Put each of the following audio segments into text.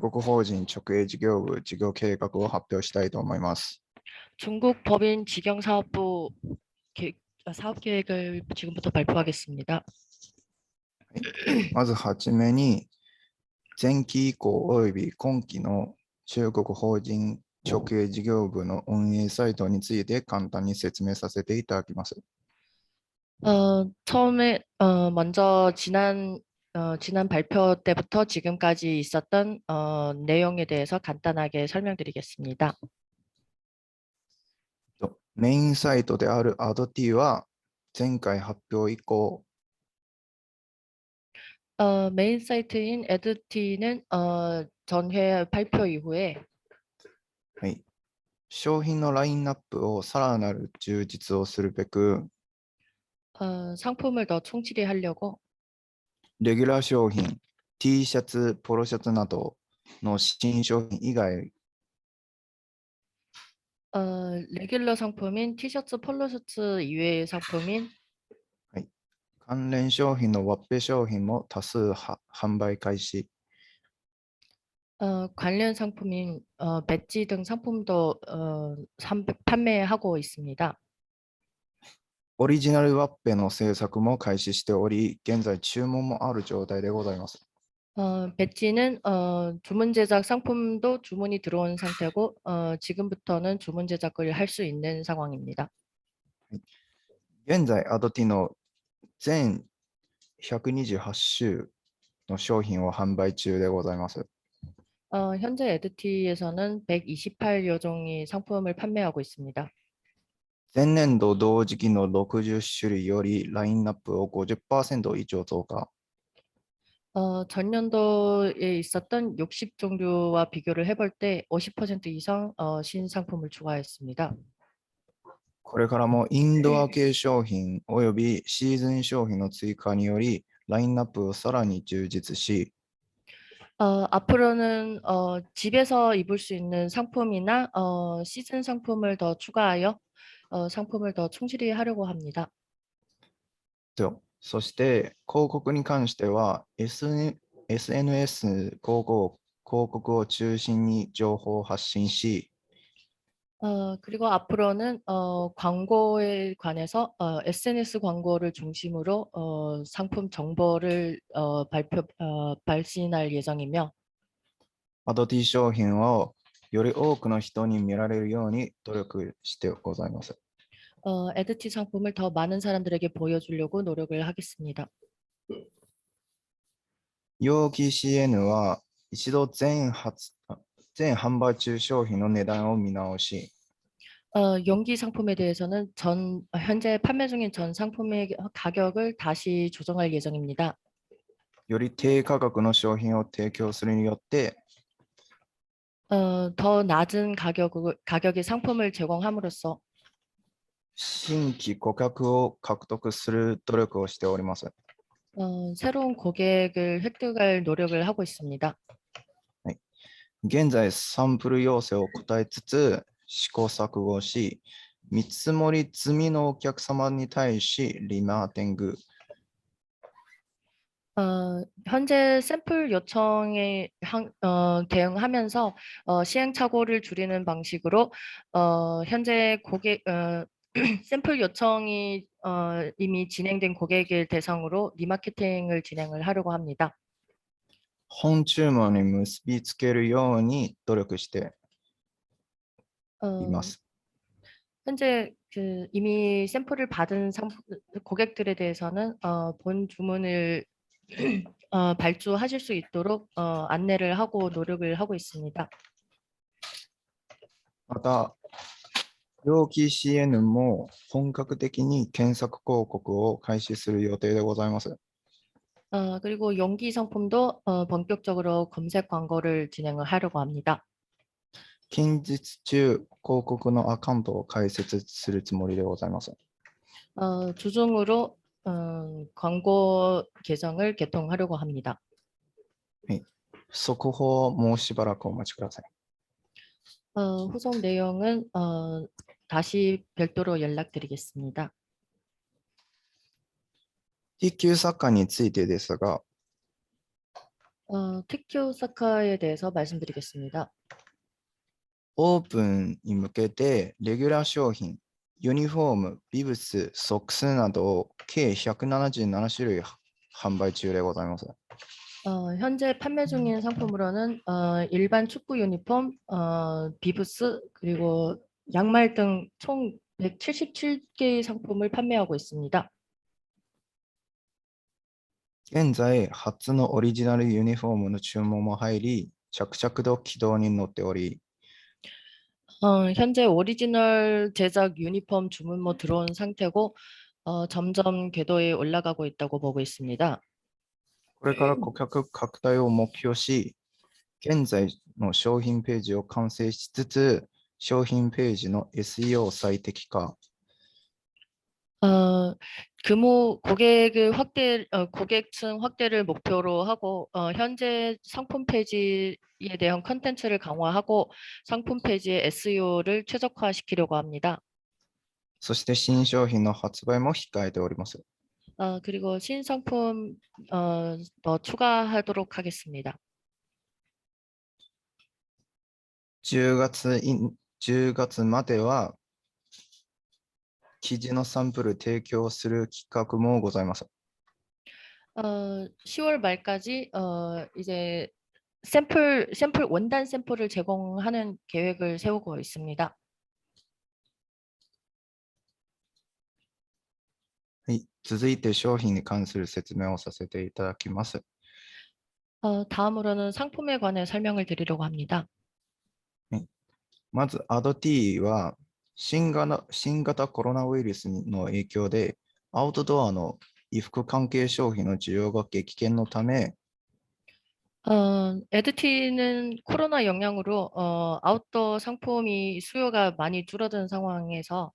国法人直営事業部事業計画を発表したいと思います。 중국 법인 직영사업부 계- 아, 사업 계획을 지금부터 발표하겠습니다. まずはじめに、前期以降及び今期の中国法人直営事業部の運営サイトについて簡単に説明させていただきます。 어, 처음에 어, 먼저 지난 어, 지난 발표 때부터 지금까지 있었던 어, 내용에 대해서 간단하게 설명드리겠습니다. とメインサイトである AdT は前回発表以降、 어, 메인 사이트인 에드티는 어, 전회 발표 이후에 はい、商品のラインナップをさらなる充実をするべく、 어, 상품을 더充実 하려고 レギュラー商品、T シャツ、ポロシャツなどの新商品以外 어, 레귤러 상품인 티셔츠, 폴로 셔츠 이외의 상품인 関連商品のワッペ商品も多数は販売開始。 어, 관련 상품인 어, 배지 등 상품도 어, 산- 판매하고 있습니다. オリジナルワッペの制作も開始しており、現在注文もある状態でございます。 어, 배지는 어, 주문 제작 상품도 주문이 들어온 상태고 어, 지금부터는 주문 제작을 할 수 있는 상황입니다. 現在、アドティの全128種の商品を販売中でございます。 어, 현재 에드티에서는 128여 종의 상품을 판매하고 있습니다. 前年度同時期の60種類よりラインナップを50%以上増加。 어, 전년도에 있었던 60 종류와 비교를 해볼 때 50% 이상 어, 신상품을 추가했습니다. これからもインドア系商品およびシーズン商品の追加により、ラインナップをさらに充実し、 어, 앞으로는 어, 집에서 입을 수 있는 상품이나 어, 시즌 상품을 더 추가하여 어, 상품을 더 충실히 하려고 합니다. とそして広告に関しては、SN SNS 広告広告を中心に情報を発信し、 어, 그리고 앞으로는 어, 광고에 관해서 어, SNS 광고를 중심으로 어, 상품 정보를 어, 발표 어, 발신할 예정이며 アドティ商品を より多くの人に見られるように努力してございます。 어, 에드티 상품을 더 많은 사람들에게 보여주려고 노력을 하겠습니다. 容器 CN は一度全発あ全販売中商品の値段を見直し、 어, 용기 상품에 대해서는 전 현재 판매 중인 전 상품의 가격을 다시 조정할 예정입니다. より低価格の商品を提供するによって、 어, 더 낮은 가격을, 가격의 상품을 제공함으로써 新規顧客を獲得する努力をしております。 어, 새로운 고객을 획득할 노력을 하고 있습니다. 現在、サンプル要請を答えつつ、試行錯誤し、見積もり済みのお客様に対し、リマーティング、 어, 현재 샘플 요청에 한- 어, 대응하면서 어, 시행착오를 줄이는 방식으로 어, 현재 고객 어, 샘플 요청이 어, 이미 진행된 고객을 대상으로 리마케팅을 진행을 하려고 합니다. 本注文に結びつけるように努力してい 어, ます。 현재 그 이미 샘플을 받은 상품, 고객들에 대해서는 어, 본 주문을 어, 발주하실 수 있도록 어, 안내를 하고 노력을 하고 있습니다. また、容器 CN も本格的に検索広告を開始する予定でございます。 어, 그리고 용기 상품도 어, 본격적으로 검색 광고를 진행을 하려고 합니다. 近日中、広告のアカウントを開設するつもりでございます。 어, 주중으로 음, 광고 계정을 개통하려고 합니다. 速報をもうしばらくお待ちください。 어, 후속 내용은 어, 다시 별도로 연락드리겠습니다. 一級作家についてですが、 어, 특효 사카에 대해서 말씀드리겠습니다. オープンに向けてレギュラー商品ユニフォーム、ビブス、ソックスなどを計177種類販売中でございます。 어, 현재 판매 중인 상품으로는 어, 일반 축구 유니폼, 어, 비브스, 그리고 양말 등 총 177개의 상품을 판매하고 있습니다. 現在、初のオリジナルユニフォームの注文も入り、着々と軌道に乗っており、 어, 현재 오리지널 제작 유니폼 주문모 들어온 상태고 어, 점점 궤도에 올라가고 있다고 보고 있습니다. これから顧客拡大を目標し、現在の商品ページを完成しつつ、商品ページの SEO 最適化、 어, 규모 고객을 확대, 어, 고객층 확대를 목표로 하고 어, 현재 상품 페이지에 대한 컨텐츠를 강화하고 상품 페이지의 SEO를 최적화시키려고 합니다. そして新商品の発売も控えております。 어, 그리고 신상품 어, 더 추가하도록 하겠습니다. 10月い10月までは、 生地のサンプル提供する企画もございます。 어, 10월 말까지 어, 이제 샘플 샘플 원단 샘플을 제공하는 계획을 세우고 있습니다. はい、続いて商品に関する説明をさせていただきます。 어, 다음으로는 상품에 관해 설명을 드리려고 합니다. まず、アドティは 新型新型コロナウイルスの影響で、アウトドアの衣服関係商品の需要が激減のため、 어, 에드티는 코로나 영향으로 어, 아웃도어 상품이 수요가 많이 줄어든 상황에서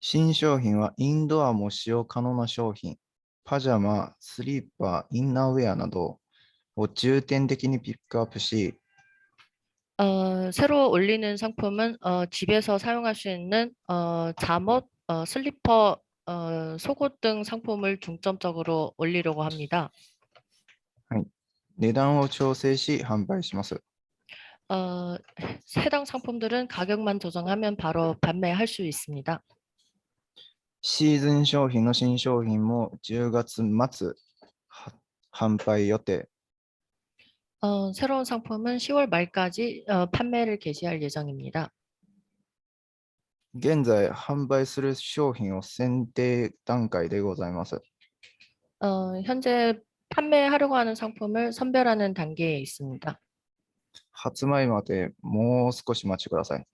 新商品はインドアも使用可能な商品、パジャマ、スリーパー、インナーウェアなどを重点的にピックアップし、 어, 새로 올리는 상품은 어, 집에서 사용할 수 있는 어, 잠옷, 어, 슬리퍼, 어, 속옷 등 상품을 중점적으로 올리려고 합니다. 値段を調整し販売します。 어, 해당 상품들은 가격만 조정하면 바로 판매할 수 있습니다. シーズン商品の新商品も10月末は販売予定。 어, 새로운 상품은 10월 말까지 어, 판매를 개시할 예정입니다. 現在販売する商品を選定段階でございます。 어, 현재 판매하려고 하는 상품을 선별하는 단계에 있습니다. 発売までもう少しお待ちください。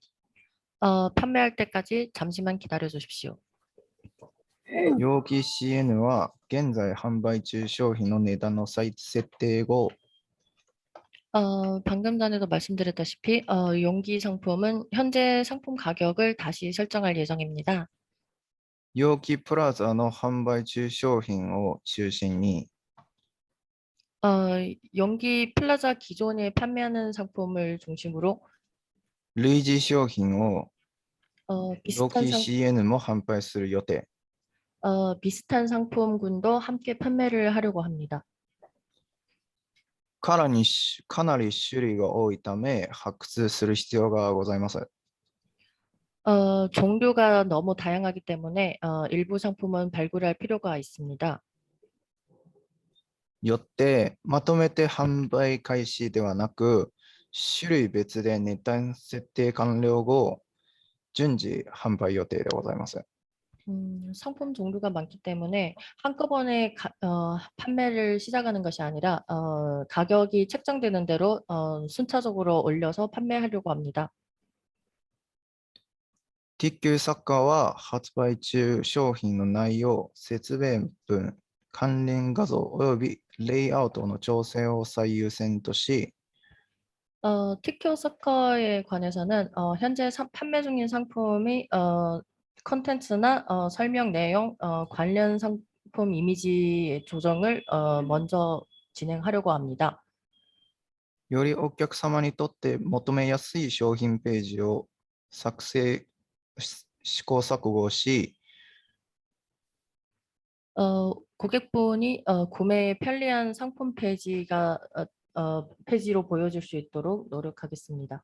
어, 판매할 때까지 잠시만 기다려 주십시오. 容器 CN は現在販売中商品の値段の再設定後、 어, 방금 전에도 말씀드렸다시피 어, 용기 상품은 현재 상품 가격을 다시 설정할 예정입니다. 容器プラザの販売中商品を中心に、 어, 용기 플라자 기존에 판매하는 상품을 중심으로 類似商品を 어, 容 비슷한 器 상, CN も販売する予定。 어, 비슷한 상품군도 함께 판매를 하려고 합니다. かなりしかなり種類が多いため発掘する必要がございます。 어, 종류가 너무 다양하기 때문에 어, 일부 상품은 발굴할 필요가 있습니다. よって、まとめて販売開始ではなく、種類別で値段設定完了後、順次販売予定でございます。 음, 상품 종류가 많기 때문에 한꺼번에 가- 어, 판매를 시작하는 것이 아니라 어, 가격이 책정되는 대로 어, 순차적으로 올려서 판매하려고 합니다. 鉄球作家は発売中商品の内容、説明文、関連画像及びレイアウトの調整を最優先とし、 어, 티큐 서커에 관해서는 어, 현재 사- 판매 중인 상품이 어, 컨텐츠나 어, 설명 내용, 어, 관련 상품 이미지 조정을 어, 먼저 진행하려고 합니다. よりお客様にとって求めやすい商品ページを作成し試行錯誤し、 어, 고객분이 어, 구매에 편리한 상품 페이지가 어, 어, 페이지로 보여줄 수 있도록 노력하겠습니다.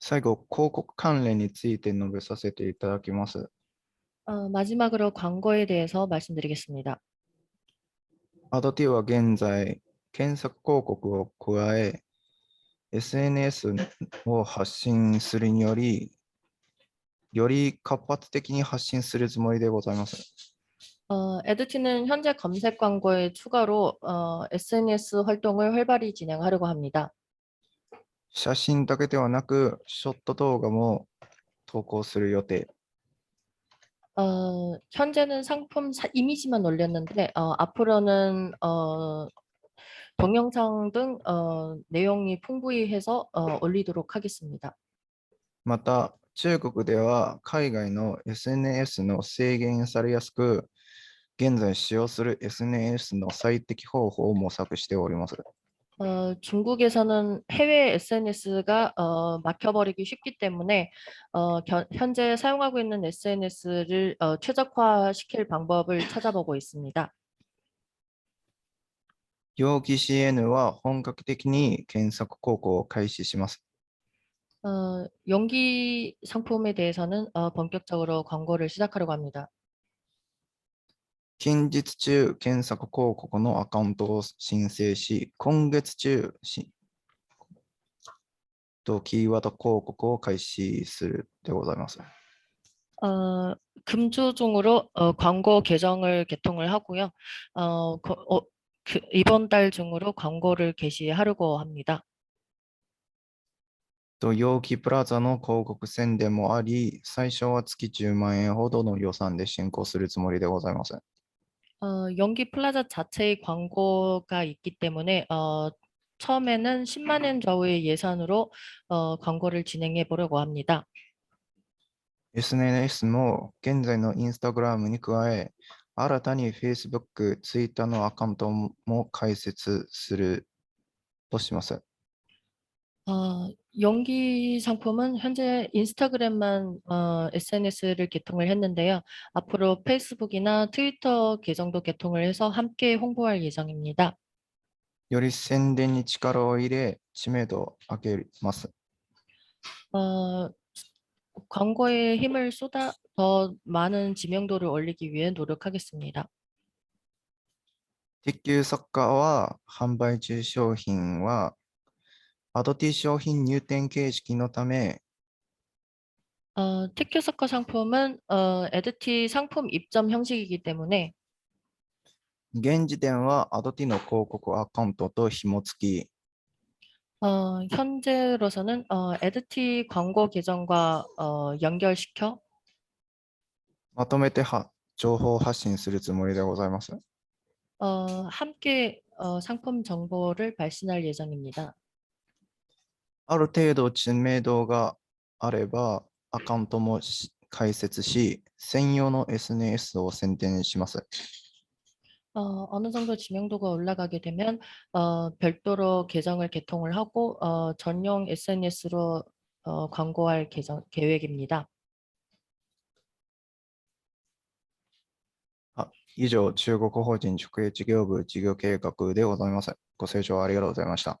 最後、広告関連について述べさせていただきます。 어, 마지막으로 광고에 대해서 말씀드리겠습니다. アドティは現在、検索広告を加え、SNS を発信するにより、より活発的に発信するつもりでございます。 어, 에드티는 현재 검색 광고에 추가로 어, SNS 활동을 활발히 진행하려고 합니다. 写真だけではなく、ショット動画も投稿する予定。 어, 현재는 상품 사- 이미지만 올렸는데 어, 앞으로는 어, 동영상 등 어, 내용이 풍부히 해서 어, 올리도록 하겠습니다. また、中国では海外の SNS の制限されやすく、現在使用する SNS の最適方法を模索しております。 어, 중국에서는 해외 SNS가 어, 막혀버리기 쉽기 때문에 어, 겨- 현재 사용하고 있는 SNS를 어, 최적화시킬 방법을 찾아보고 있습니다. 容疑 CN は本格的に検索広告を開始します。 어, 연기 상품에 대해서는 어, 본격적으로 광고를 시작하려고 합니다. 近日中、検索広告のアカウントを申請し、今月中しとキーワード広告を開始するでございます。 어, 금주 중으로 어, 광고 계정을 개통을 하고요. 어, 거- 어, 그, 이번 달 중으로 광고를 개시하려고 합니다. と陽気プラザの広告宣伝もあり、最初は月10万円ほどの予算で進行するつもりでございます。 어, 연기 플라자 자체의 광고가 있기 때문에 어, 처음에는 10만 원 저우의 예산으로 어, 광고를 진행해 보려고 합니다. SNS も現在のインスタグラムに加え、新たに Facebook、Twitter のアカウントも開設するとします。 어, 연기 상품은 현재 인스타그램만 어, SNS를 개통을 했는데요. 앞으로 페이스북이나 트위터 계정도 개통을 해서 함께 홍보할 예정입니다. より宣伝に力を入れ、知名度を上げます。 어, 광고에 힘을 쏟아 더 많은知名度를 올리기 위해 노력하겠습니다. 鉄球作家は販売中商品は、 アドティ商品入店形式のため、 어, 티켓서커 상품은 어, 에드티 상품 입점 형식이기 때문에 現時点はアドティの広告アカウントと紐付き、 어, 현재로서는 어, 에드티 광고 계정과 어, 연결시켜 まとめては情報発信するつもりでございます。 어, 함께 어, 상품 정보를 발신할 예정입니다. ある程度知名度があれば、アカウントもし開設し、専用の SNS を宣伝します。 어, 어느 정도知名도가 올라가게 되면 어, 별도로 계정을 개통을 하고 어, 전용 SNS로 어, 광고할 계정, 계획입니다. 以上、中国法人直営事業部事業計画でございます。ご清聴ありがとうございました。